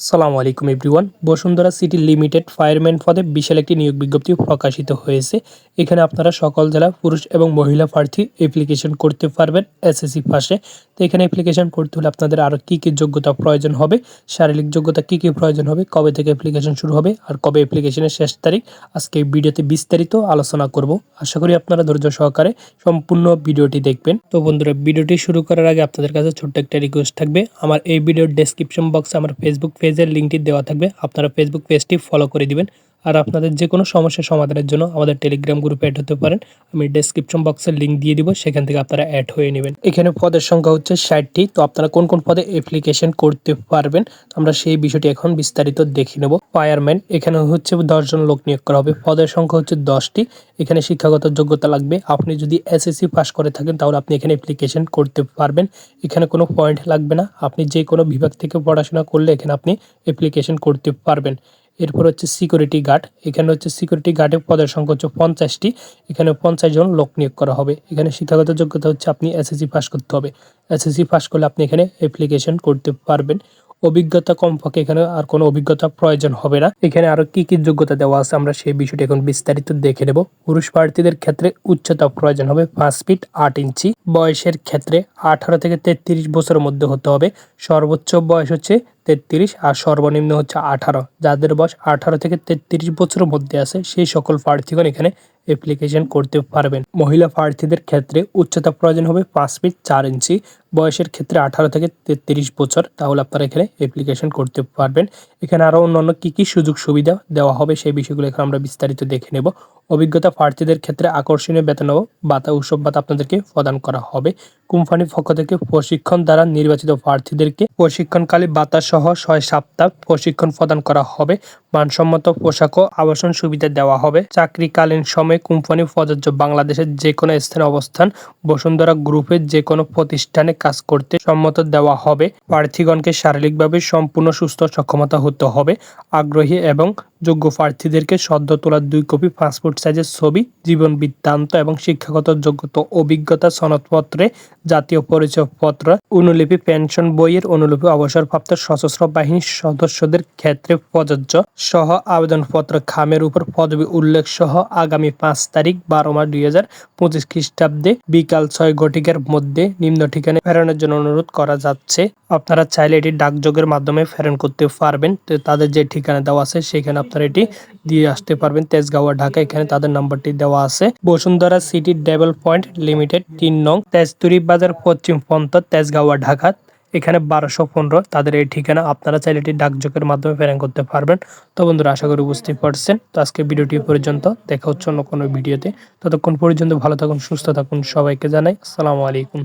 সালামু আলাইকুম everyone. Bashundhara city limited fireman পদে বিশাল একটি নিয়োগ বিজ্ঞপ্তি প্রকাশিত হয়েছে। এখানে আপনারা সকল জেলা পুরুষ এবং মহিলা প্রার্থী অ্যাপ্লিকেশন করতে পারবেন এসএসসি পাশে তো এখানে অ্যাপ্লিকেশন করতে হলে আপনাদের আরও কী কী যোগ্যতা প্রয়োজন হবে, শারীরিক যোগ্যতা কী কী প্রয়োজন হবে, কবে থেকে অ্যাপ্লিকেশন শুরু হবে আর কবে অ্যাপ্লিকেশনের শেষ তারিখ, আজকে এই ভিডিওতে বিস্তারিত আলোচনা করব। আশা করি আপনারা ধৈর্য সহকারে সম্পূর্ণ ভিডিওটি দেখবেন। তো বন্ধুরা, ভিডিওটি শুরু করার আগে আপনাদের কাছে ছোট্ট একটা রিকোয়েস্ট থাকবে। আমার এই ভিডিওর ডেসক্রিপশন বক্সে আমার ফেসবুক পেজের লিঙ্কটি দেওয়া থাকবে। আপনারা ফেসবুক পেজটি ফলো করে দিবেন। আর আপনাদের যে কোনো সমস্যার সমাধানের জন্য আমাদের টেলিগ্রাম গ্রুপে অ্যাড হতে পারেন। আমি ডেসক্রিপশন বক্সের লিঙ্ক দিয়ে দিব, সেখান থেকে আপনারা অ্যাড হয়ে নেবেন। এখানে পদের সংখ্যা হচ্ছে ষাটটি, তো আপনারা কোন কোন পদে অ্যাপ্লিকেশন করতে পারবেন, আমরা সেই বিষয়টি এখন বিস্তারিত দেখে নেব। ফায়ারম্যান এখানে হচ্ছে দশজন লোক নিয়োগ করা হবে। পদের সংখ্যা হচ্ছে দশটি, এখানে শিক্ষাগত যোগ্যতা লাগবে। আপনি যদি এসএসসি পাস করে থাকেন, তাহলে আপনি এখানে অ্যাপ্লিকেশন করতে পারবেন। এখানে কোনো পয়েন্ট লাগবে না। আপনি যে কোনো বিভাগ থেকে পড়াশোনা করলে এখানে আপনি অ্যাপ্লিকেশন করতে পারবেন। এরপর হচ্ছে সিকিউরিটি গার্ড এখানে হচ্ছে সিকিউরিটি গার্ডের পদের সংখ্যা হচ্ছে পঞ্চাশটি, এখানে পঞ্চাশ জন লোক নিয়োগ করা হবে। এখানে শিক্ষাগত যোগ্যতা হচ্ছে আপনি এসএসসি পাস করতে হবে। এসএসসি পাস করলে আপনি এখানে অ্যাপ্লিকেশন করতে পারবেন। অভিজ্ঞতা কমপক্ষে এখানে আর কোনো অভিজ্ঞতা প্রয়োজন হবে না। এখানে আরও কি কি যোগ্যতা দেওয়া আছে আমরা সেই বিষয়টি এখন বিস্তারিত দেখে নেব। পুরুষ প্রার্থীদের ক্ষেত্রে উচ্চতা প্রয়োজন হবে পাঁচ ফিট আট ইঞ্চি, বয়সের ক্ষেত্রে আঠারো থেকে তেত্রিশ বছরের মধ্যে হতে হবে। সর্বোচ্চ বয়স হচ্ছে তেত্রিশ আর সর্বনিম্ন হচ্ছে আঠারো। যাদের বয়স আঠারো থেকে তেত্রিশ বছরের মধ্যে আছে, সেই সকল প্রার্থীগণ এখানে অ্যাপ্লিকেশন করতে পারবেন। মহিলা প্রার্থীদের ক্ষেত্রে উচ্চতা প্রয়োজন হবে পাঁচ ফিট চার ইঞ্চি বয়সের ক্ষেত্রে আঠারো থেকে তেত্রিশ বছর, তাহলে আপনারা এখানে অ্যাপ্লিকেশন করতে পারবেন। এখানে আরও অন্যান্য কী কী সুযোগ সুবিধা দেওয়া হবে, সেই বিষয়গুলো এখানে আমরা বিস্তারিত দেখে নেব। অভিজ্ঞতা প্রার্থীদের ক্ষেত্রে আকর্ষণীয় বেতন বাতা উৎসব ভাতা আপনাদেরকে প্রদান করা হবে। কোম্পানির পক্ষ থেকে প্রশিক্ষণ দ্বারা নির্বাচিত প্রার্থীদেরকে প্রশিক্ষণকালী বাতাস সহ ছয় সপ্তাহ প্রশিক্ষণ প্রদান করা হবে। মানসম্মত পোশাক ও আবাসন সুবিধা দেওয়া হবে। চাকরিকালীন সময়ে কোম্পানি প্রযোজ্য বাংলাদেশের যে কোনো স্থানে অবস্থান। বসুন্ধরা গ্রুপের যে কোনো প্রতিষ্ঠানে কাজ করতে সম্মত দেওয়া হবে। প্রার্থীগণকে শারীরিকভাবে সম্পূর্ণ সুস্থ সক্ষমতা হতে হবে। আগ্রহী এবং যোগ্য প্রার্থীদেরকে সদ্য তোলা দুই কপি পাসপোর্ট সাইজের ছবি, জীবন বৃত্তান্ত এবং শিক্ষাগত যোগ্যতা অভিজ্ঞতা সনদপত্রে জাতীয় পরিচয়পত্র, অনুলিপি, পেনশন, বইয়ের অনুলিপি, অবসরপ্রাপ্ত সশস্ত্র বাহিনীর সদস্যদের ক্ষেত্রে প্রযোজ্য সহ আবেদনপত্র, খামের উপর পদবি উল্লেখ সহ আগামী পাঁচ তারিখ বারো মার্চ দুই হাজার পঁচিশ খ্রিস্টাব্দে বিকাল ছয় ঘটিকার মধ্যে নিম্ন ঠিকানায় প্রেরণের জন্য অনুরোধ করা যাচ্ছে। আপনারা চাইলে এটি ডাকযোগের মাধ্যমে প্রেরণ করতে পারবেন। তো তাদের যে ঠিকানা দেওয়া আছে, সেখানে আপনারা এটি দিয়ে আসতে পারবেন তেজগাঁও ঢাকা। এখানে তাদের নাম্বারটি দেওয়া আছে। Bashundhara city development limited, তিন নং তেজতুরি বাজার, পশ্চিম পন্থ, তেজগাঁও ঢাকা। এখানে বারোশো পনেরো তাদের এই ঠিকানা। আপনারা চাইলে এটি ডাকযোগের মাধ্যমে প্রেরণ করতে পারবেন। তো বন্ধুরা, আশা করি বুঝতে পারছেন তো আজকে ভিডিওটি পর্যন্ত। দেখা হচ্ছে অন্য কোনো ভিডিওতে। ততক্ষণ পর্যন্ত ভালো থাকুন, সুস্থ থাকুন সবাইকে জানাই। আসসালামু আলাইকুম।